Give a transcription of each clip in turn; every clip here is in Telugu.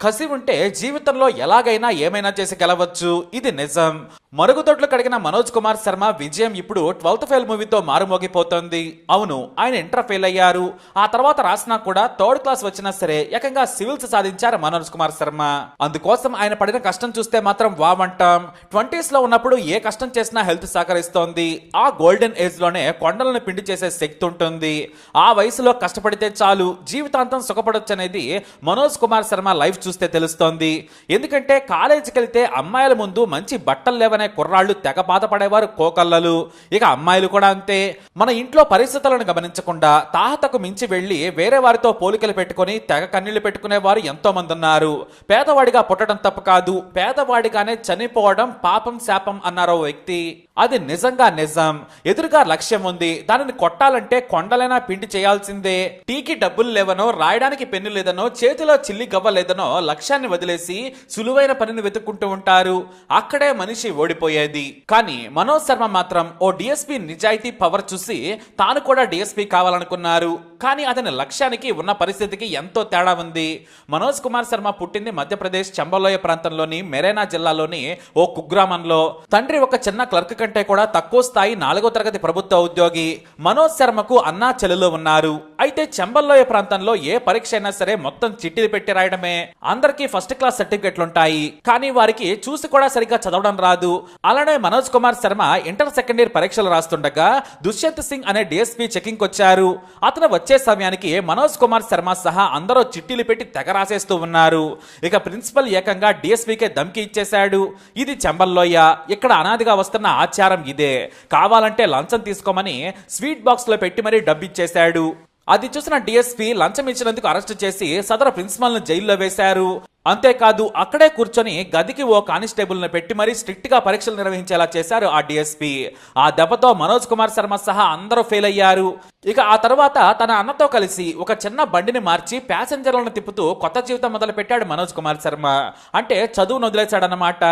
కసి ఉంటే జీవితంలో ఎలాగైనా ఏమైనా చేసి గెలవచ్చు. ఇది నిజం. మరుగుదొడ్లు కడిగిన మనోజ్ కుమార్ శర్మ విజయం ఇప్పుడు ట్వెల్త్ ఫెయిల్ మూవీతో మారుమోగిపోతోంది. అవును ఆయన ఇంటర్ ఫెయిల్ అయ్యారు. ఆ తర్వాత రాసినా కూడా థర్డ్ క్లాస్ వచ్చినా సరే ఏకంగా సివిల్స్ సాధించారు మనోజ్ కుమార్ శర్మ. అందుకోసం ఆయన పడిన కష్టం చూస్తే మాత్రం వావంటాం ట్వంటీస్లో ఉన్నప్పుడు ఏ కష్టం చేసినా హెల్త్ సహకరిస్తోంది. ఆ గోల్డెన్ ఏజ్లోనే కొండలను పిండి చేసే శక్తి ఉంటుంది. ఆ వయసులో కష్టపడితే చాలు. జీవితాంతం సుఖపడొచ్చు అనేది మనోజ్ కుమార్ శర్మ లైఫ్ చూస్తే తెలుస్తోంది. ఎందుకంటే కాలేజీకి వెళ్తే అమ్మాయిల ముందు మంచి బట్టలు లేవనే కుర్రాళ్ళు తెగ బాధపడేవారు కోకల్లలు. ఇక అమ్మాయిలు కూడా అంతే. మన ఇంట్లో పరిస్థితులను గమనించకుండా తాహతకు మించి వెళ్ళి వేరే వారితో పోలికలు పెట్టుకొని తెగ కన్నీళ్ళు పెట్టుకునేవారు ఎంతో మంది ఉన్నారు పేదవాడిగా పుట్టడం తప్పు కాదు. పేదవాడిగానే చనిపోవడం పాపం శాపం అన్నారు ఓ వ్యక్తి. అది నిజంగా నిజం. ఎదురుగా లక్ష్యం ఉంది. దానిని కొట్టాలంటే కొండలైనా పిండి చేయాల్సిందే. టీకి డబ్బులు లేవనో రాయడానికి పెన్ను లేదనో చేతిలో చిల్లి గవ్వ లేదనో లక్ష్యాన్ని వదిలేసి సులువైన పనిని వెతుక్కుంటూ ఉంటారు. అక్కడే మనిషి ఓడిపోయేది. కానీ మనోజ్ శర్మ మాత్రం ఓ డిఎస్పీ నిజాయితీ పవర్ చూసి తాను కూడా డిఎస్పీ కావాలనుకున్నారు. కానీ అతని లక్ష్యానికి ఉన్న పరిస్థితికి ఎంతో తేడా ఉంది. మనోజ్ కుమార్ శర్మ పుట్టింది మధ్యప్రదేశ్ చంబలోయ ప్రాంతంలోని మెరేనా జిల్లాలోని ఓ కుగ్రామంలో. తండ్రి ఒక చిన్న క్లర్క్ కంటే కూడా తక్కువ స్థాయి నాలుగో తరగతి ప్రభుత్వ ఉద్యోగి. మనోజ్ శర్మకు అన్నా చెల్లెలు ఉన్నారు. అయితే చెంబల్లోయ ప్రాంతంలో ఏ పరీక్ష అయినా సరే మొత్తం చిట్టీలు పెట్టి రాయడమే. అందరికీ ఫస్ట్ క్లాస్ సర్టిఫికెట్లు ఉంటాయి కానీ వారికి చూసి కూడా సరిగ్గా చదవడం రాదు. అలానే Manoj Kumar Sharma inter second year పరీక్షలు రాస్తుండగా దుష్యంత్ సింగ్ అనే డిఎస్పీ చెకింగ్ వచ్చారు అతను వచ్చి సమయానికి మనోజ్ కుమార్ శర్మ సహా అందరూ చిట్టీలు పెట్టి తెగ రాసేస్తూ ఉన్నారు. ఇక ప్రిన్సిపల్ ఏకంగా డిఎస్పీకే ధమ్కి ఇచ్చేశాడు. ఇది చెంబల్లోయ. ఇక్కడ అనాదిగా వస్తున్న ఆచారం ఇదే. కావాలంటే లంచం తీసుకోమని స్వీట్ బాక్స్లో పెట్టి మరీ డబ్బిచ్చేశాడు అది చూసిన డిఎస్పీ లంచం ఇచ్చినందుకు అరెస్ట్ చేసి సదరు ప్రిన్సిపల్ను జైల్లో వేశారు. అంతేకాదు అక్కడే కూర్చొని గదికి ఓ కానిస్టేబుల్ను పెట్టి మరీ స్ట్రిక్ట్గా పరీక్షలు నిర్వహించేలా చేశారు ఆ డిఎస్పీ. ఆ దెబ్బతో మనోజ్ కుమార్ శర్మ సహా అందరూ ఫెయిల్ అయ్యారు. ఇక ఆ తర్వాత తన అన్నతో కలిసి ఒక చిన్న బండిని మార్చి ప్యాసింజర్లను తిప్పుతూ కొత్త జీవితం మొదలుపెట్టాడు మనోజ్ కుమార్ శర్మ. అంటే చదువు వదిలేశాడన్నమాట.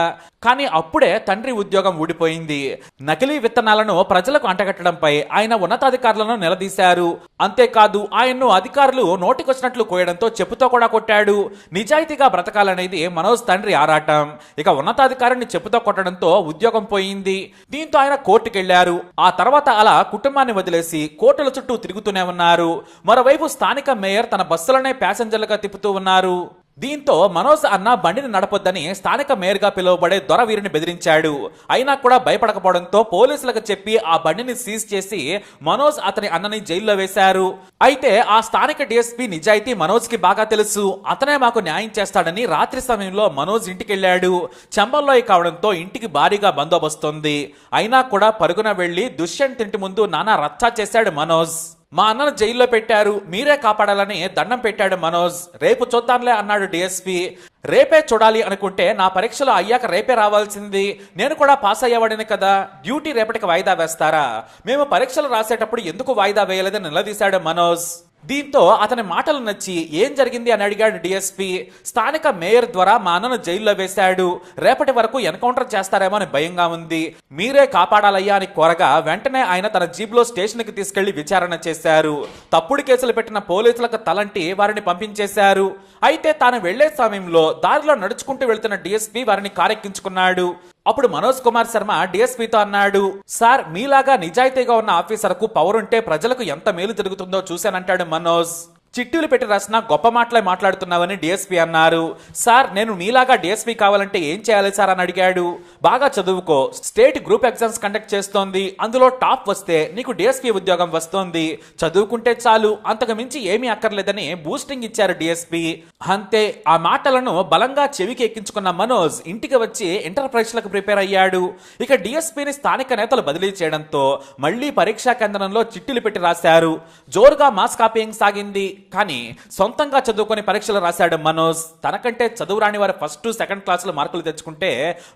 కానీ అప్పుడే తండ్రి ఉద్యోగం ఊడిపోయింది. నకిలీ విత్తనాలను ప్రజలకు అంటగట్టడంపై ఆయన ఉన్నతాధికారులను నిలదీశారు. అంతేకాదు ఆయన్ను అధికారులు నోటికొచ్చినట్లు కోయడంతో చెప్పుతో కూడా కొట్టాడు. నిజాయితీగా బ్రతకాలనేది మనోజ్ తండ్రి ఆరాటం. ఇక ఉన్నతాధికారిని చెప్పుతో కొట్టడంతో ఉద్యోగం పోయింది. దీంతో ఆయన కోర్టుకెళ్ళారు. ఆ తర్వాత అలా కుటుంబాన్ని వదిలేసి కోర్టులు చుట్టూ తిరుగుతూనే ఉన్నారు. మరోవైపు స్థానిక మేయర్ తన బస్సులనే ప్యాసింజర్లుగా తిప్పుతూ ఉన్నారు. దీంతో మనోజ్ అన్న బండిని నడపొద్దని స్థానిక మేయర్గా పిలువబడే దొర వీరిని బెదిరించాడు. అయినా కూడా భయపడకపోవడంతో పోలీసులకు చెప్పి ఆ బండిని సీజ్ చేసి మనోజ్ అతని అన్నని జైల్లో వేశారు. అయితే ఆ స్థానిక డిఎస్పీ నిజాయితీ మనోజ్కి బాగా తెలుసు. అతనే మాకు న్యాయం చేస్తాడని రాత్రి సమయంలో మనోజ్ ఇంటికెళ్ళాడు చెంబల్లోయ కావడంతో ఇంటికి భారీగా బందోబస్తుంది. అయినా కూడా పరుగున వెళ్ళి దుష్యంత్ ఇంటి ముందు నానా రచ్చా చేశాడు మనోజ్. మా అన్నను జైల్లో పెట్టారు మీరే కాపాడాలని దండం పెట్టాడు మనోజ్. రేపు చూద్దాంలే అన్నాడు డిఎస్పీ. రేపే చూడాలి అనుకుంటే నా పరీక్షలు అయ్యాక రేపే రావాల్సింది. నేను కూడా పాస్ అయ్యేవాడిని కదా. డ్యూటీ రేపటికి వాయిదా వేస్తారా? మేము పరీక్షలు రాసేటప్పుడు ఎందుకు వాయిదా వేయలేదని నిలదీశాడు మనోజ్. దీంతో అతని మాటలు నచ్చి ఏం జరిగింది? అని అడిగాడు డిఎస్పీ. స్థానిక మేయర్ ద్వారా మా అన్నను జైల్లో వేశాడు. రేపటి వరకు ఎన్కౌంటర్ చేస్తారేమో అని భయంగా ఉంది. మీరే కాపాడాలయ్యా అని కోరగా వెంటనే ఆయన తన జీబ్లో స్టేషన్కి స్టేషన్కి తీసుకెళ్ళి విచారణ చేశారు. తప్పుడు కేసులు పెట్టిన పోలీసులకు తలంటి వారిని పంపించేశారు. అయితే తాను వెళ్ళే సమయంలో దారిలో నడుచుకుంటూ వెళ్తున్న డిఎస్పీ వారిని కారెక్కించుకున్నాడు. అప్పుడు మనోజ్ కుమార్ శర్మ డిఎస్పీతో అన్నాడు సార్ మీలాగా నిజాయితీగా ఉన్న ఆఫీసర్కు పవర్ ఉంటే ప్రజలకు ఎంత మేలు జరుగుతుందో చూశానంటాడు మనోజ్. చిట్టీలు పెట్టి రాసిన గొప్ప మాటలే మాట్లాడుతున్నావని డిఎస్పీ అన్నారు. సార్ నేను మీలాగా డిఎస్పీ కావాలంటే ఏం చేయాలి సార్ అని అడిగాడు. బాగా చదువుకో. స్టేట్ గ్రూప్ ఎగ్జామ్స్ కండక్ట్ చేస్తోంది. అందులో టాప్ వస్తే నీకు డిఎస్పీ ఉద్యోగం వస్తోంది. చదువుకుంటే చాలు. అంతకు మించి ఏమీ అక్కర్లేదని బూస్టింగ్ ఇచ్చారు డిఎస్పీ అంతే. ఆ మాటలను బలంగా చెవికి ఎక్కించుకున్న మనోజ్ ఇంటికి వచ్చి ఇంటర్ పరీక్షలకు ప్రిపేర్ అయ్యాడు. ఇక డిఎస్పీని స్థానిక నేతలు బదిలీ చేయడంతో మళ్ళీ పరీక్షా కేంద్రంలో చిట్టీలు పెట్టి రాశారు. జోరుగా మాస్ కాపీయింగ్ సాగింది. కానీ సొంతంగా చదువుకొని పరీక్షలు రాశాడు మనోజ్. తనకంటే చదువు రాని వారు ఫస్ట్ సెకండ్ క్లాస్లో మార్కులు తెచ్చుకుంటే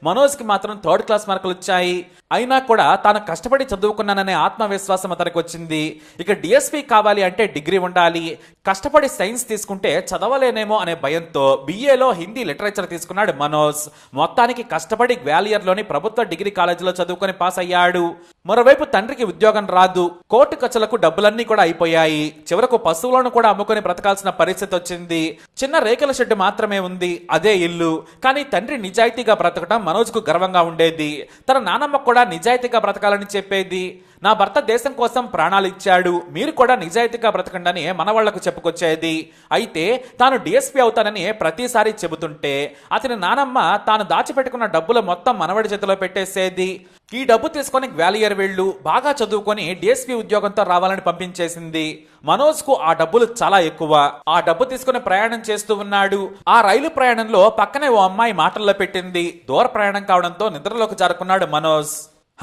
మనోజ్కి మాత్రం థర్డ్ క్లాస్ మార్కులు వచ్చాయి. అయినా కూడా తాను కష్టపడి చదువుకున్నాననే ఆత్మవిశ్వాసం అతనికి వచ్చింది. ఇక డిఎస్పి కావాలి అంటే డిగ్రీ ఉండాలి. కష్టపడి సైన్స్ తీసుకుంటే చదవలేనేమో అనే భయంతో బిఏలో హిందీ లిటరేచర్ తీసుకున్నాడు మనోజ్. మొత్తానికి కష్టపడి గ్వాలియర్లోని ప్రభుత్వ డిగ్రీ కాలేజీలో చదువుకొని పాస్ అయ్యాడు. మరోవైపు తండ్రికి ఉద్యోగం రాదు కోర్టు ఖర్చులకు డబ్బులన్నీ కూడా అయిపోయాయి. చివరకు పశువులను కూడా అమ్ముకొని బ్రతకాల్సిన పరిస్థితి వచ్చింది. చిన్న రేకుల షెడ్ మాత్రమే ఉంది అదే ఇల్లు. కానీ తండ్రి నిజాయితీగా బ్రతకడం మనోజ్కు గర్వంగా ఉండేది. తన నానమ్మ కూడా నిజాయితీగా బ్రతకాలని చెప్పేది. నా భర్త దేశం కోసం ప్రాణాలు ఇచ్చాడు. మీరు కూడా నిజాయితీగా బ్రతకండి మన వాళ్ళకు చెప్పుకొచ్చేది. అయితే తాను డిఎస్పీ అవుతానని ప్రతిసారి చెబుతుంటే అతని నానమ్మ తాను దాచిపెట్టుకున్న డబ్బులు మొత్తం మనవడి చేతిలో పెట్టేసేది. ఈ డబ్బు తీసుకొని గ్వాలియర్ వెళ్ళు. బాగా చదువుకొని డిఎస్పీ ఉద్యోగంతో రావాలని పంపించేసింది. మనోజ్కు ఆ డబ్బులు చాలా ఎక్కువ. ఆ డబ్బు తీసుకుని ప్రయాణం చేస్తూ ఉన్నాడు. ఆ రైలు ప్రయాణంలో పక్కనే ఓ అమ్మాయి మాటల్లో పెట్టింది. దూర ప్రయాణం కావడంతో నిద్రలోకి జారుకున్నాడు మనోజ్.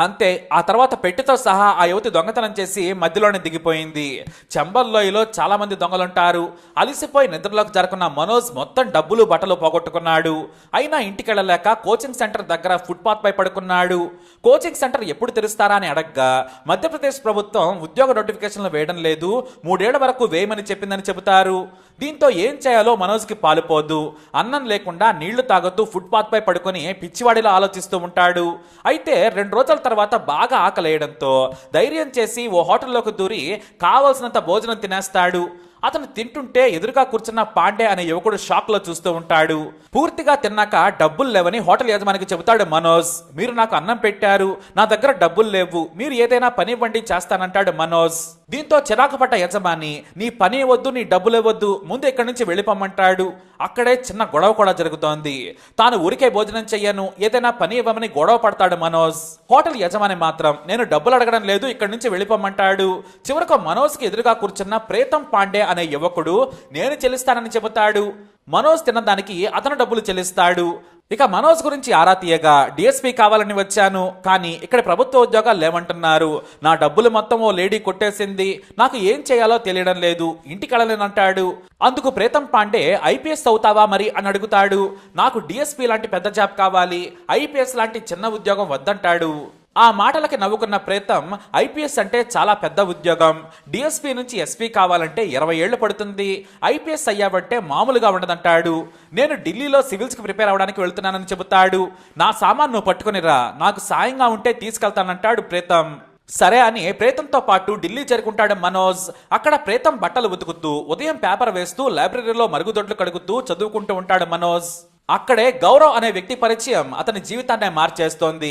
అంతే ఆ తర్వాత పెట్టెతో సహా ఆ యువతి దొంగతనం చేసి మధ్యలోనే దిగిపోయింది. చెంబల్లోయలో చాలా మంది దొంగలుంటారు. అలిసిపోయి నిద్రలోకి జరుకున్న మనోజ్ మొత్తం డబ్బులు బట్టలు పోగొట్టుకున్నాడు. అయినా ఇంటికి వెళ్ళలేక కోచింగ్ సెంటర్ దగ్గర ఫుట్పాత్ పై పడుకున్నాడు. కోచింగ్ సెంటర్ ఎప్పుడు తెరుస్తారా అని అడగ్గా మధ్యప్రదేశ్ ప్రభుత్వం ఉద్యోగ నోటిఫికేషన్లు వేయడం లేదు మూడేళ్ళ వరకు వేయమని చెప్పిందని చెబుతారు. దీంతో ఏం చేయాలో మనోజ్కి పాలుపోదు. అన్నం లేకుండా నీళ్ళు తాగుతూ ఫుట్పాత్ పై పడుకొని పిచ్చివాడిలో ఆలోచిస్తూ ఉంటాడు. అయితే రెండు రోజుల తర్వాత బాగా ఆకలేయడంతో ధైర్యం చేసి ఓ హోటల్లోకి దూరి కావలసినంత భోజనం తినేస్తాడు. అతను తింటుంటే ఎదురుగా కూర్చున్న పాండే అనే యువకుడు షాక్లో చూస్తూ ఉంటాడు. పూర్తిగా తిన్నాక డబ్బులు లేవని హోటల్ యజమానికి చెబుతాడు మనోజ్ మీరు నాకు అన్నం పెట్టారు నా దగ్గర డబ్బులు లేవు మీరు ఏదైనా పని ఇవ్వండి చేస్తానంటాడు మనోజ్. దీంతో చిరాకు పడ్డ యజమాని నీ పని వద్దు నీ డబ్బులు ఇవ్వద్దు ముందు ఇక్కడి నుంచి వెళ్ళిపోమంటాడు అక్కడే చిన్న గొడవ కూడా జరుగుతోంది. తాను ఊరికే భోజనం చెయ్యను ఏదైనా పని ఇవ్వమని గొడవ పడతాడు మనోజ్. హోటల్ యజమాని మాత్రం నేను డబ్బులు అడగడం లేదు ఇక్కడి నుంచి వెళ్ళిపోమంటాడు చివరకు మనోజ్కి ఎదురుగా కూర్చున్న ప్రేతం పాండే అనే యువకుడు నేను చెల్లిస్తానని చెబుతాడు. మనోజ్ తినడానికి అతను డబ్బులు చెల్లిస్తాడు. ఇక మనోజ్ గురించి ఆరా తీయగా డిఎస్పీ కావాలని వచ్చాను కానీ ఇక్కడ ప్రభుత్వ ఉద్యోగాలు లేవంటున్నారు. నా డబ్బులు మొత్తం ఓ లేడీ కొట్టేసింది. నాకు ఏం చేయాలో తెలియడం లేదు. ఇంటికి వెళ్ళలేనంటాడు. అందుకు ప్రీతం పాండే ఐపీఎస్ అవుతావా మరి అని అడుగుతాడు. నాకు డిఎస్పీ లాంటి పెద్ద జాబ్ కావాలి. ఐపీఎస్ లాంటి చిన్న ఉద్యోగం వద్దంటాడు. ఆ మాటలకి నవ్వుకున్న ప్రేతం ఐపీఎస్ అంటే చాలా పెద్ద ఉద్యోగం. డిఎస్పీ నుంచి ఎస్పీ కావాలంటే ఇరవై ఏళ్ళు పడుతుంది. ఐపీఎస్ అయ్యావంటే మామూలుగా ఉండదంటాడు. నేను ఢిల్లీలో సివిల్స్కి ప్రిపేర్ అవ్వడానికి వెళ్తున్నానని చెబుతాడు. నా సామాన్ నువ్వు పట్టుకునిరా. నాకు సాయంగా ఉంటే తీసుకెళ్తానంటాడు ప్రేతం. సరే అని ప్రేతంతో పాటు ఢిల్లీ చేరుకుంటాడు మనోజ్. అక్కడ ప్రేతం బట్టలు ఉతుకుతూ ఉదయం పేపర్ వేస్తూ లైబ్రరీలో మరుగుదొడ్లు కడుగుతూ చదువుకుంటూ ఉంటాడు మనోజ్. అక్కడే గౌరవ్ అనే వ్యక్తి పరిచయం అతని జీవితాన్ని మార్చేస్తోంది.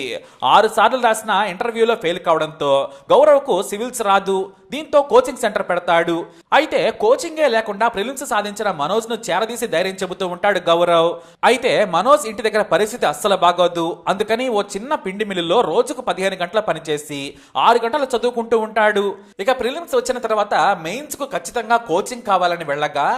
ఆరు సార్లు రాసిన ఇంటర్వ్యూలో ఫెయిల్ కావడంతో గౌరవ్కు సివిల్స్ రాదు. దీంతో కోచింగ్ సెంటర్ పెడతాడు. అయితే కోచింగే లేకుండా ప్రిలిమ్స్ సాధించిన మనోజ్ను చేరదీసి ధైర్యం చెబుతూ ఉంటాడు గౌరవ్. అయితే మనోజ్ ఇంటి దగ్గర పరిస్థితి అస్సలు బాగోదు. అందుకని ఓ చిన్న పిండి మిల్లులో రోజుకు పదిహేను గంటల పనిచేసి ఆరు గంటలు చదువుకుంటూ ఉంటాడు. ఇక ప్రిలిమ్స్ వచ్చిన తర్వాత మెయిన్స్కు ఖచ్చితంగా కోచింగ్ కావాలని వెళ్ళగా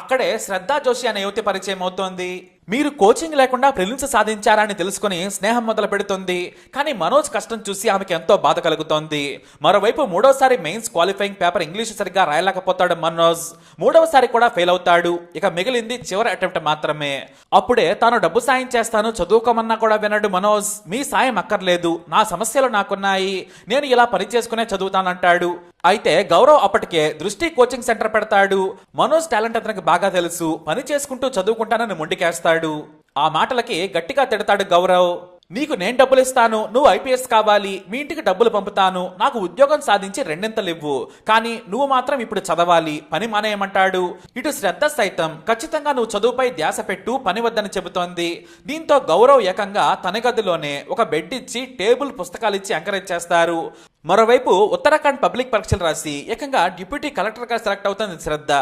అక్కడే శ్రద్ధా జోషి అనే యువతి పరిచయం అవుతోంది మీరు కోచింగ్ లేకుండా ప్రిలిమ్స్ సాధించారని తెలుసుకుని స్నేహం మొదలు పెడుతుంది. కానీ మనోజ్ కష్టం చూసి ఆమెకి ఎంతో బాధ కలుగుతోంది. మరోవైపు మూడోసారి మెయిన్స్ క్వాలిఫైయింగ్ పేపర్ ఇంగ్లీష్ సరిగ్గా రాయలేకపోతాడు మనోజ్. మూడవసారి కూడా ఫెయిల్ అవుతాడు. ఇక మిగిలింది చివరి అటెంప్ట్ మాత్రమే. అప్పుడే తాను డబ్బు సాయం చేస్తాను చదువుకోమన్నా కూడా వినడు మనోజ్. మీ సాయం అక్కర్లేదు. నా సమస్యలు నాకున్నాయి. నేను ఇలా పని చేసుకునే చదువుతానంటాడు. అయితే గౌరవ్ అప్పటికే దృష్టి కోచింగ్ సెంటర్ పెడతాడు. మనోజ్ టాలెంట్ అతనికి బాగా తెలుసు. పని చేసుకుంటూ చదువుకుంటానని మొండికేస్తాడు. ఆ మాటలకి గట్టిగా తిడతాడు గౌరవ్. నీకు నేను డబ్బులు ఇస్తాను. నువ్వు ఐపీఎస్ కావాలి. మీ ఇంటికి డబ్బులు పంపుతాను. నాకు ఉద్యోగం సాధించి రెండింతలు ఇవ్వు కానీ నువ్వు మాత్రం ఇప్పుడు చదవాలి. పని మానేయమంటాడు. ఇటు శ్రద్ధ సైతం. ఖచ్చితంగా నువ్వు చదువుపై ధ్యాస పెట్టు. పని వద్దని చెబుతోంది. దీంతో గౌరవ్ ఏకంగా తన గదిలోనే ఒక బెడ్ ఇచ్చి టేబుల్ పుస్తకాలు ఇచ్చి ఎంకరేజ్ చేస్తారు మరోవైపు ఉత్తరాఖండ్ పబ్లిక్ పరీక్షలు రాసి ఏకంగా డిప్యూటీ కలెక్టర్గా సెలెక్ట్ అవుతుంది శ్రద్ధ.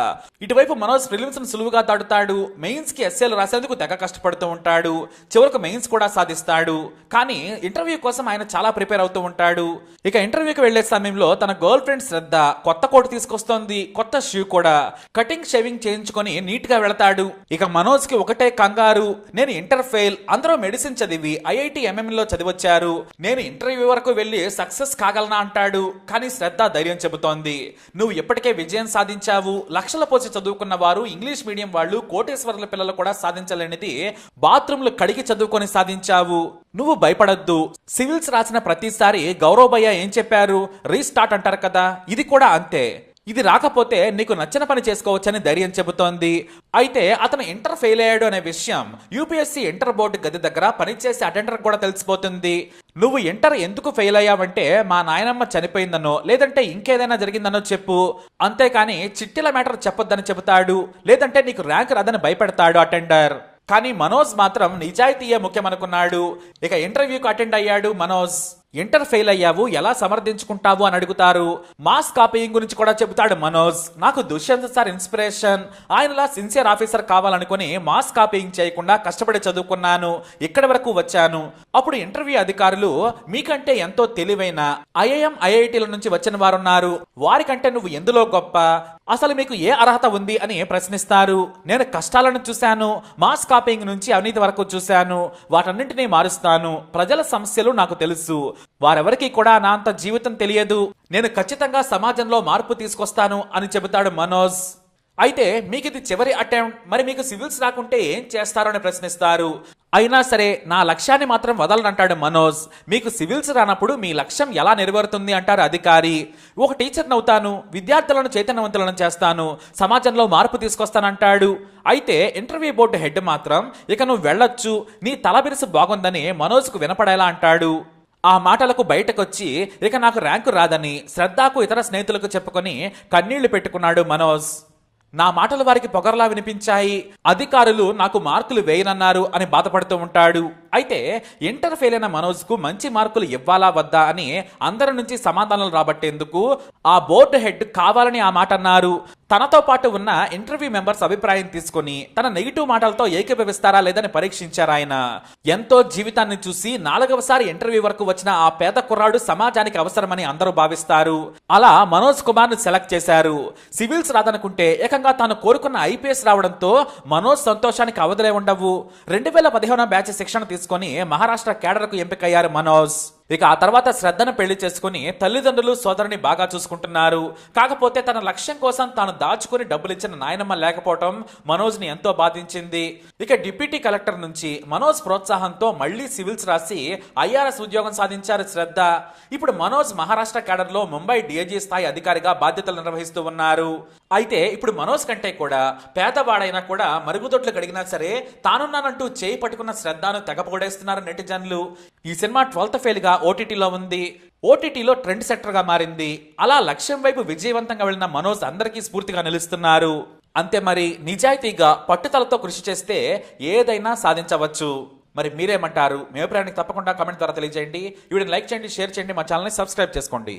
ఇటువైపు మనోజ్ ప్రిలిమ్స్ సులువుగా దాటుతాడు. మెయిన్స్కి ఎస్ఏలు రాసేందుకు తెగ కష్టపడుతూ ఉంటాడు. చివరకు మెయిన్స్ కూడా సాధిస్తాడు. కానీ ఇంటర్వ్యూ కోసం ఆయన చాలా ప్రిపేర్ అవుతూ ఉంటాడు. ఇక ఇంటర్వ్యూకి వెళ్ళే సమయంలో తన గర్ల్ ఫ్రెండ్ శ్రద్ధ కొత్త కోట్ తీసుకొస్తోంది కొత్త షూ కూడా. కటింగ్ షేవింగ్ చేయించుకొని నీట్గా వెళతాడు. ఇక మనోజ్కి ఒకటే కంగారు. నేను ఇంటర్ ఫెయిల్ అందరూ మెడిసిన్ చదివి ఐఐటి ఎంఎం లో చదివచ్చారు. నేను ఇంటర్వ్యూ వరకు వెళ్ళి సక్సెస్ కాగలనా అంటాడు. కానీ శ్రద్ధ ధైర్యం చెబుతోంది. నువ్వు ఇప్పటికే విజయం సాధించావు. లక్షల పోసి చదువుకున్న వారు ఇంగ్లీష్ మీడియం వాళ్ళు కోటేశ్వర్ల పిల్లలు కూడా సాధించలేనిది బాత్రూంలు కడిగి చదువుకొని సాధించావు. నువ్వు భయపడద్దు. సివిల్స్ రాసిన ప్రతిసారి గౌరవభయ్య ఏం చెప్పారు? రీస్టార్ట్ అంటారు కదా. ఇది కూడా అంతే. ఇది రాకపోతే నీకు నచ్చిన పని చేసుకోవచ్చని ధైర్యం చెబుతోంది. అయితే అతను ఇంటర్ ఫెయిల్ అయ్యాడు అనే విషయం యూపీఎస్సీ ఇంటర్ బోర్డు గది దగ్గర పనిచేసే అటెండర్ కూడా తెలిసిపోతుంది. నువ్వు ఇంటర్ ఎందుకు ఫెయిల్ అయ్యావంటే మా నాయనమ్మ చనిపోయిందనో లేదంటే ఇంకేదైనా జరిగిందనో చెప్పు. అంతేకాని చిట్టిల మ్యాటర్ చెప్పొద్దని చెబుతాడు లేదంటే నీకు ర్యాంక్ రాదని భయపెడతాడు అటెండర్. కానీ మనోజ్ మాత్రం నిజాయితీయే ముఖ్యమనుకున్నాడు. ఇక ఇంటర్వ్యూకి అటెండ్ అయ్యాడు మనోజ్. ఇంటర్ ఫెయిల్ అయ్యావు ఎలా సమర్థించుకుంటావు అని అడుగుతారు. మాస్ కాపీయింగ్ గురించి కూడా చెబుతాడు మనోజ్. నాకు దుష్యంత్ సార్ ఇన్స్పిరేషన్ ఆయనలా సిన్సియర్ ఆఫీసర్ కావాలనుకుని మాస్ కాపీయింగ్ చేయకుండా కష్టపడి చదువుకున్నాను. ఇక్కడి వరకు వచ్చాను. అప్పుడు ఇంటర్వ్యూ అధికారులు మీకంటే ఎంతో తెలివైన ఐఐఎం ఐఐటీల నుంచి వచ్చిన వారున్నారు. వారికంటే నువ్వు ఎందులో గొప్ప? అసలు మీకు ఏ అర్హత ఉంది? అని ప్రశ్నిస్తారు. నేను కష్టాలను చూశాను. మాస్ కాపీయింగ్ నుంచి అవినీతి వరకు చూశాను. వాటన్నింటినీ మారుస్తాను. ప్రజల సమస్యలు నాకు తెలుసు. వారెవరికి కూడా నా అంత జీవితం తెలియదు. నేను ఖచ్చితంగా సమాజంలో మార్పు తీసుకొస్తాను అని చెబుతాడు మనోజ్. అయితే మీకు ఇది చివరి అటెంప్ట్ మరి మీకు సివిల్స్ రాకుంటే ఏం చేస్తారో అని ప్రశ్నిస్తారు. అయినా సరే నా లక్ష్యాన్ని మాత్రం వదలనంటాడు మనోజ్. మీకు సివిల్స్ రానప్పుడు మీ లక్ష్యం ఎలా నెరవేరుతుంది అంటారు అధికారి. ఒక టీచర్ అవుతాను విద్యార్థులను చైతన్యవంతులను చేస్తాను సమాజంలో మార్పు తీసుకొస్తానంటాడు. అయితే ఇంటర్వ్యూ బోర్డు హెడ్ మాత్రం ఇక నువ్వు వెళ్ళొచ్చు నీ తలబిరుసు బాగుందని మనోజ్కు వినపడేలా అంటాడు. ఆ మాటలకు బయటకొచ్చి ఇక నాకు ర్యాంకు రాదని శ్రద్ధకు ఇతర స్నేహితులకు చెప్పుకొని కన్నీళ్ళు పెట్టుకున్నాడు మనోజ్. నా మాటలు వారికి పొగరలా వినిపించాయి. అధికారులు నాకు మార్కులు వేయనన్నారు అని బాధపడుతూ ఉంటాడు. అయితే ఇంటర్ ఫెయిల్ అయిన మనోజ్కు మంచి మార్కులు ఇవ్వాలా వద్దా అని అందరి నుంచి సమాధానాలు రాబట్టేందుకు ఆ బోర్డు హెడ్ కావాలని ఆ మాట అన్నారు. తనతో పాటు ఉన్న ఇంటర్వ్యూ మెంబర్స్ అభిప్రాయం తీసుకొని తన నెగిటివ్ మాటలతో ఏకీభవిస్తారా లేదని పరీక్షించారు ఆయన. ఎంతో జీవితాన్ని చూసి నాలుగవసారి ఇంటర్వ్యూ వరకు వచ్చిన ఆ పేద కుర్రాడు సమాజానికి అవసరమని అందరూ భావిస్తారు. అలా మనోజ్ కుమార్ను సెలెక్ట్ చేశారు. సివిల్స్ రాదనుకుంటే ఏకంగా తాను కోరుకున్న ఐపీఎస్ రావడంతో మనోజ్ సంతోషానికి అవధులే ఉండవు. రెండు వేల పదిహేనో బ్యాచ్ శిక్షణ తీసుకొని మహారాష్ట్ర కేడర్కు ఎంపికయ్యారు మనోజ్. ఇక ఆ తర్వాత శ్రద్ధను పెళ్ళి చేసుకుని తల్లిదండ్రులు సోదరుని బాగా చూసుకుంటున్నారు. కాకపోతే తన లక్ష్యం కోసం తాను దాచుకుని డబ్బులు ఇచ్చిన నాయనమ్మ లేకపోవటం మనోజ్ని ఎంతో బాధించింది. ఇక డిప్యూటీ కలెక్టర్ నుంచి మనోజ్ ప్రోత్సాహంతో మళ్ళీ సివిల్స్ రాసి ఐఆర్ఎస్ ఉద్యోగం సాధించారు శ్రద్ధ. ఇప్పుడు మనోజ్ మహారాష్ట్ర కేడర్లో ముంబై డిఐజీ స్థాయి అధికారిగా బాధ్యతలు నిర్వహిస్తూ ఉన్నారు. అయితే ఇప్పుడు మనోజ్ కంటే కూడా పేదవాడైనా కూడా మరుగుదొడ్లు కడిగినా సరే తానున్నానంటూ చేయి పట్టుకున్న శ్రద్ధను తెగపొగడేస్తున్నారు నెటిజన్లు. ఈ సినిమా ట్వెల్త్ ఫెయిల్గా ఓటీటీలో ఉంది. ఓటీటీలో ట్రెండ్ సెట్టర్గా మారింది. అలా లక్ష్యం వైపు విజయవంతంగా వెళ్ళిన మనోజ్ అందరికీ స్ఫూర్తిగా నిలుస్తున్నారు. అంతే మరి నిజాయితీగా పట్టుదలతో కృషి చేస్తే ఏదైనా సాధించవచ్చు. మరి మీరేమంటారు? మీ అభిప్రాయానికి తప్పకుండా కమెంట్ ద్వారా తెలియజేయండి. వీడిని లైక్ చేయండి షేర్ చేయండి మా ఛానల్ని సబ్స్క్రైబ్ చేసుకోండి.